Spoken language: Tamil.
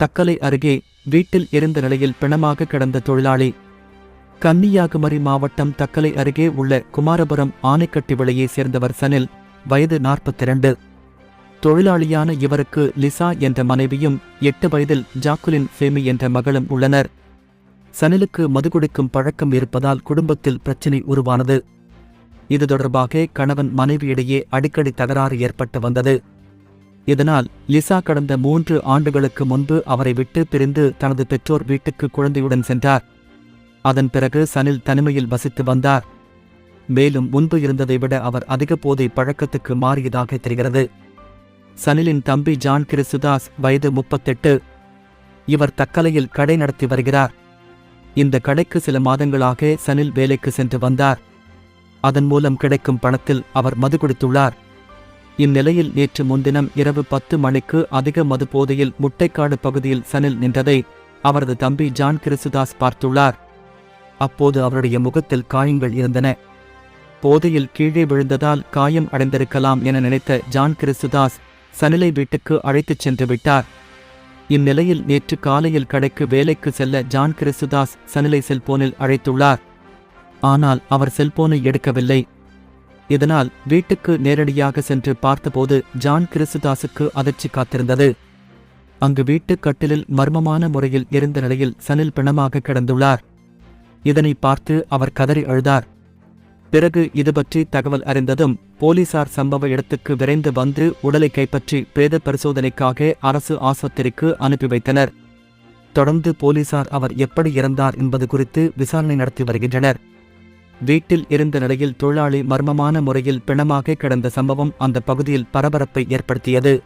தக்கலை அருகே வீட்டில் இருந்த நிலையில் பிணமாக கிடந்த தொழிலாளி. கன்னியாகுமரி மாவட்டம் தக்கலை அருகே உள்ள குமாரபுரம் ஆனைக்கட்டி விலையை சேர்ந்தவர் சனில் வயது 42 தொழிலாளியான இவருக்கு லிசா என்ற மனைவியும் எட்டு வயதில் ஜாக்குலின் ஃபேமி என்ற மகளும் உள்ளனர். சனிலுக்கு மது குடிக்கும் பழக்கம் இருப்பதால் குடும்பத்தில் பிரச்சினை உருவானது. இது தொடர்பாக கணவன் மனைவியிடையே அடிக்கடி தகராறு ஏற்பட்டு வந்தது. இதனால் லிசா கடந்த மூன்று ஆண்டுகளுக்கு முன்பு அவரை விட்டு பிரிந்து தனது பெற்றோர் வீட்டுக்கு குழந்தையுடன் சென்றார். அதன் பிறகு சனில் தனிமையில் வசித்து வந்தார். மேலும் முன்பு இருந்ததை விட அவர் அதிக போதை பழக்கத்துக்கு மாறியதாக தெரிகிறது. சனிலின் தம்பி ஜான் கிறிசுதாஸ் வயது முப்பத்தெட்டு. இவர் தக்கலையில் கடை நடத்தி வருகிறார். இந்த கடைக்கு சில மாதங்களாக சனில் வேலைக்கு சென்று வந்தார். அதன் மூலம் கிடைக்கும் பணத்தில் அவர் மது குடித்துள்ளார். இந்நிலையில் நேற்று முன்தினம் இரவு பத்து மணிக்கு அதிக மது போதையில் முட்டைக்காடு பகுதியில் சனில் நின்றதை அவரது தம்பி ஜான் கிறிசுதாஸ் பார்த்துள்ளார். அப்போது அவருடைய முகத்தில் காயங்கள் இருந்தன. போதையில் கீழே விழுந்ததால் காயம் அடைந்திருக்கலாம் என நினைத்த ஜான் கிறிசுதாஸ் சனிலை வீட்டுக்கு அழைத்துச் சென்று விட்டார். இந்நிலையில் நேற்று காலையில் கடைக்கு வேலைக்கு செல்ல ஜான் கிறிசுதாஸ் சனிலை செல்போனில் அழைத்துள்ளார். ஆனால் அவர் செல்போனை எடுக்கவில்லை. இதனால் வீட்டுக்கு நேரடியாக சென்று பார்த்தபோது ஜான் கிறிசுதாஸுக்கு அதிர்ச்சி காத்திருந்தது. அங்கு வீட்டு கட்டிலில் மர்மமான முறையில் இருந்த நிலையில் சனில் பிணமாக கிடந்துள்ளார். இதனை பார்த்து அவர் கதறி அழுதார். பிறகு இது பற்றி தகவல் அறிந்ததும் போலீசார் சம்பவ இடத்துக்கு விரைந்து வந்து உடலை கைப்பற்றி பிரேத பரிசோதனைக்காக அரசு ஆஸ்பத்திரிக்கு அனுப்பி வைத்தனர். தொடர்ந்து போலீசார் அவர் எப்படி இறந்தார் என்பது குறித்து விசாரணை நடத்தி வருகின்றனர். வீட்டில் இருந்த நிலையில் தொழிலாளி மர்மமான முறையில் பிணமாக கிடந்த சம்பவம் அந்த பகுதியில் பரபரப்பை ஏற்படுத்தியது.